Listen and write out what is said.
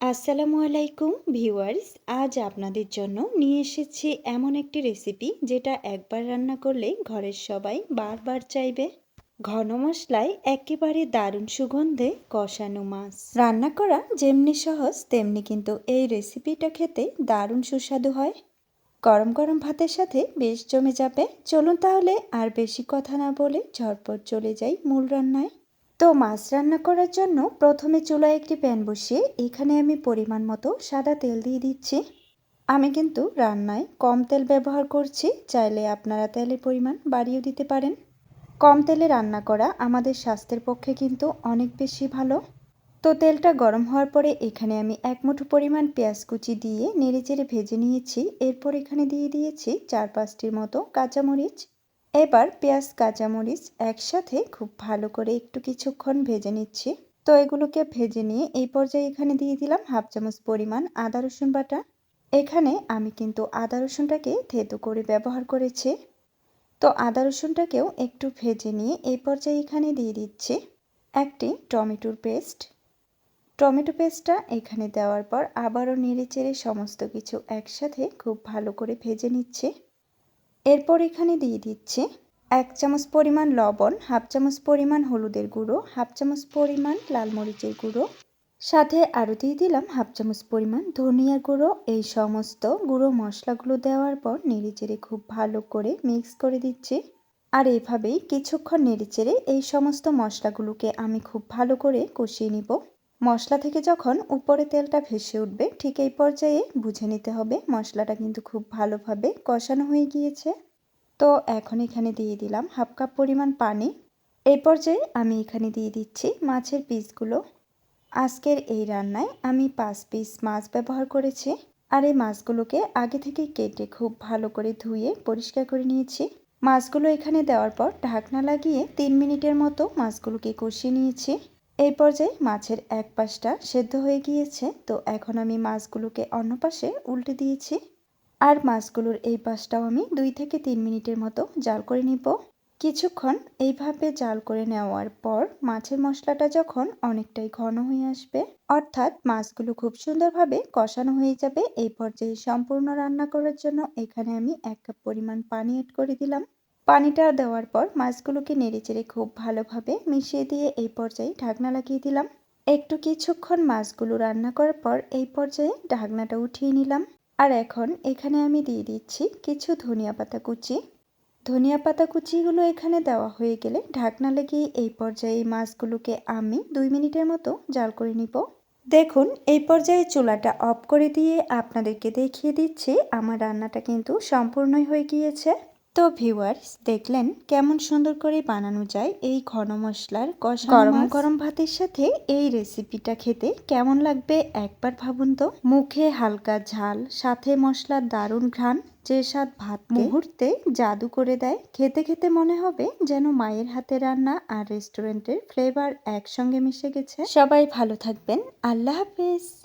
আসসালামু আলাইকুম ভিউয়ার্স, আজ আপনাদের জন্য নিয়ে এসেছি এমন একটি রেসিপি যেটা একবার রান্না করলে ঘরের সবাই বারবার চাইবে। ঘন মশলায় একেবারে দারুণ সুগন্ধে কষানো মাছ। রান্না করা যেমনি সহজ, তেমনি কিন্তু এই রেসিপিটা খেতে দারুণ সুস্বাদু হয়। গরম গরম ভাতের সাথে বেশ জমে যাবে। চলুন তাহলে আর বেশি কথা না বলে ঝটপট চলে যাই মূল রান্নায়। তো মাছ রান্না করার জন্য প্রথমে চুলায় একটি প্যান বসিয়ে এখানে আমি পরিমাণ মতো সাদা তেল দিয়ে দিচ্ছি। আমি কিন্তু রান্নায় কম তেল ব্যবহার করছি, চাইলে আপনারা তেলের পরিমাণ বাড়িয়েও দিতে পারেন। কম তেলে রান্না করা আমাদের স্বাস্থ্যের পক্ষে কিন্তু অনেক বেশি ভালো। তো তেলটা গরম হওয়ার পরে এখানে আমি এক মুঠো পরিমাণ পেঁয়াজ কুচি দিয়ে নেড়ে চেড়ে ভেজে নিয়েছি। এরপর এখানে দিয়ে দিয়েছি চার পাঁচটির মতো কাঁচামরিচ এবার পেঁয়াজ, কাঁচামরিচ একসাথে খুব ভালো করে একটু কিছুক্ষণ ভেজে নিচ্ছি। তো এগুলোকে ভেজে নিয়ে এই পর্যায়ে এখানে দিয়ে দিলাম হাফ চামচ পরিমাণ আদা, রসুন বাটা। এখানে আমি কিন্তু আদা, রসুনটাকে থেতো করে ব্যবহার করেছি। তো আদা, রসুনটাকেও একটু ভেজে নিয়ে এই পর্যায়ে এখানে দিয়ে দিচ্ছি একটি টমেটোর পেস্ট। টমেটো পেস্টটা এখানে দেওয়ার পর আবারও নেড়ে চেড়ে সমস্ত কিছু একসাথে খুব ভালো করে ভেজে নিচ্ছে। এরপর এখানে দিয়ে দিচ্ছি এক চামচ পরিমাণ লবণ, হাফ চামচ পরিমাণ হলুদের গুঁড়ো, হাফ চামচ পরিমাণ লাল মরিচের গুঁড়ো। সাথে আরও দিয়ে দিলাম হাফ চামচ পরিমাণ ধনিয়ার গুঁড়ো। এই সমস্ত গুঁড়ো মশলাগুলো দেওয়ার পর নেড়েচেড়ে খুব ভালো করে মিক্স করে দিচ্ছি। আর এভাবেই কিছুক্ষণ নেড়েচেড়ে এই সমস্ত মশলাগুলোকে আমি খুব ভালো করে কষিয়ে নিব। মশলা থেকে যখন উপরে তেলটা ভেসে উঠবে, ঠিক এই পর্যায়ে বুঝে নিতে হবে মশলাটা কিন্তু খুব ভালোভাবে কষানো হয়ে গিয়েছে। তো এখন এখানে দিয়ে দিলাম হাফ কাপ পরিমাণ পানি। এই পর্যায়ে আমি এখানে দিয়ে দিচ্ছি মাছের পিসগুলো। আজকের এই রান্নায় আমি পাঁচ পিস মাছ ব্যবহার করেছি আর এই মাছগুলোকে আগে থেকে কেটে খুব ভালো করে ধুয়ে পরিষ্কার করে নিয়েছি। মাছগুলো এখানে দেওয়ার পর ঢাকনা লাগিয়ে তিন মিনিটের মতো মাছগুলোকে কষিয়ে নিয়েছি। এই পর্যায়ে মাছের এক পাশটা সেদ্ধ হয়ে গিয়েছে, তো এখন আমি মাছগুলোকে অন্য পাশে উল্টে দিয়েছি। আর মাছগুলোর এই পাশটাও আমি দুই থেকে তিন মিনিটের মতো জাল করে নিব। কিছুক্ষণ এইভাবে জাল করে নেওয়ার পর মাছের মশলাটা যখন অনেকটাই ঘন হয়ে আসবে, অর্থাৎ মাছগুলো খুব সুন্দরভাবে কষানো হয়ে যাবে, এই পর্যায়ে সম্পূর্ণ রান্না করার জন্য এখানে আমি এক কাপ পরিমাণ পানি এড করে দিলাম। পানিটা দেওয়ার পর মাছগুলোকে নেড়েচেড়ে খুব ভালোভাবে মিশিয়ে দিয়ে এই পর্যায়ে ঢাকনা লাগিয়ে দিলাম। একটু কিছুক্ষণ মাছগুলো রান্না করার পর এই পর্যায়ে ঢাকনাটা উঠিয়ে নিলাম। আর এখন এখানে আমি দিয়ে দিচ্ছি কিছু ধনিয়া পাতা কুচি। ধনিয়া পাতা কুচিগুলো এখানে দেওয়া হয়ে গেলে ঢাকনা লাগিয়ে এই পর্যায়ে মাছগুলোকে আমি দুই মিনিটের মতো জাল করে নিব। দেখুন, এই পর্যায়ে চুলাটা অফ করে দিয়ে আপনাদেরকে দেখিয়ে দিচ্ছি, আমার রান্নাটা কিন্তু সম্পূর্ণই হয়ে গিয়েছে। তো ভিউয়ার্স দেখলেন কেমন সুন্দর করে বানানো যায় এই ঘন মশলার গরম গরম ভাতের সাথে এই রেসিপিটা খেতে কেমন লাগবে একবার ভাবুন তো? মুখে হালকা ঝাল সাথে মশলার দারুণ ঘ্রাণ যে স্বাদ ভাত মুহূর্তে জাদু করে দেয়। খেতে খেতে মনে হবে যেন মায়ের হাতে রান্না আর রেস্টুরেন্টের ফ্লেভার একসঙ্গে মিশে গেছে। সবাই ভালো থাকবেন। আল্লাহ হাফেজ।